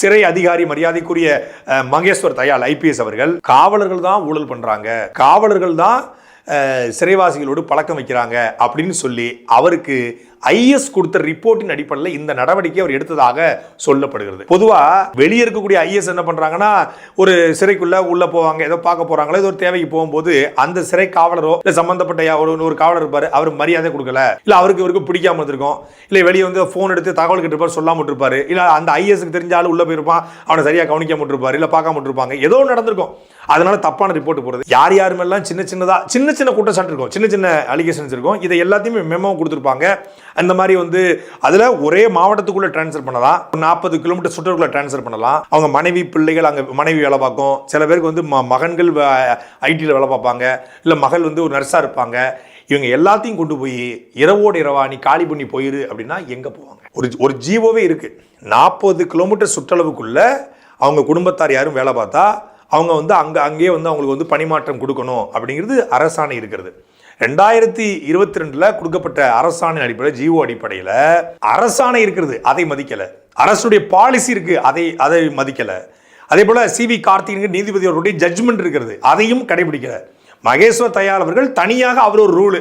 சிறை அதிகாரி மரியாதைக்குரிய மகேஸ்வர் தயால் ஐபிஎஸ் அவர்கள் காவலர்கள் தான் ஊழல் பண்றாங்க. காவலர்கள் தான் சிறைவாசிகளோடு பழக்கம் வைக்கிறாங்க அப்படின்னு சொல்லி அவருக்கு ஐஎஸ் கொடுத்த ரிப்போர்ட்டின் அடிப்படையில் இந்த நடவடிக்கை அவர் எடுத்ததாக சொல்லப்படுகிறது. பொதுவாக வெளியே இருக்கக்கூடிய ஐஎஸ் என்ன பண்ணுறாங்கன்னா ஒரு சிறைக்குள்ளே உள்ளே போவாங்க ஏதோ பார்க்க போகிறாங்களோ ஏதோ ஒரு தேவைக்கு போகும்போது அந்த சிறை காவலரோ இல்லை சம்மந்தப்பட்ட யா- ஒரு ஒரு காவலர் இருப்பார் அவர் மரியாதை கொடுக்கல. இல்லை அவருக்கு இவருக்கு பிடிக்காம இருந்திருக்கும். இல்லை வெளியே வந்து ஃபோன் எடுத்து தகவல் கேட்டிருப்பார் சொல்லாமல் இருப்பாரு இல்லை அந்த ஐஎஸ்க்கு தெரிஞ்சாலும் உள்ளே போயிருப்பான் அவனை சரியாக கவனிக்காம இருப்பார் இல்லை பார்க்காம இருப்பாங்க ஏதோ நடந்திருக்கும். அதனால தப்பான ரிப்போர்ட் போடுறது. யார் யாருமெல்லாம் சின்ன சின்னதாக சின்ன சின்ன குற்றச்சாட்டு இருக்கும். சின்ன சின்ன அலிகேஷன்ஸ் இருக்கும். இதை எல்லாத்தையுமே மெமோ கொடுத்துருப்பாங்க. அந்த மாதிரி வந்து அதில் ஒரே மாவட்டத்துக்குள்ளே ட்ரான்ஸ்ஃபர் பண்ணலாம். நாற்பது கிலோமீட்டர் சுற்றுக்குள்ளே ட்ரான்ஸ்ஃபர் பண்ணலாம். அவங்க மனைவி பிள்ளைகள் அங்கே மனைவி வேலை பார்க்கும். சில பேருக்கு வந்து ம- மகன்கள் ஐடியில் வேலை பார்ப்பாங்க. இல்லை மகள் வந்து ஒரு நர்ஸாக இருப்பாங்க. இவங்க எல்லாத்தையும் கொண்டு போய் இரவோடு இரவா நீ காலி பண்ணி போயிரு அப்படின்னா எங்கே போவாங்க? ஒரு ஒரு ஜீவோவே இருக்குது நாற்பது கிலோமீட்டர் சுற்றளவுக்குள்ளே அவங்க குடும்பத்தார் யாரும் வேலை பார்த்தா அவங்க வந்து அங்கே அங்கேயே வந்து அவங்களுக்கு வந்து பணிமாற்றம் கொடுக்கணும் அப்படிங்கிறது அரசாணை இருக்கிறது. ரெண்டாயிரத்தி இருபத்தி ரெண்டில் கொடுக்கப்பட்ட அரசாணை அடிப்படையில் ஜிஓ அடிப்படையில் அரசாணை இருக்கிறது அதை மதிக்கலை. அரசுடைய பாலிசி இருக்குது அதை அதை மதிக்கலை. அதே போல் சி வி நீதிபதி அவருடைய ஜட்ஜ்மெண்ட் இருக்கிறது அதையும் கடைபிடிக்கலை. மகேஸ்வர் தயாள் அவர்கள் தனியாக அவர் ஒரு ரூலு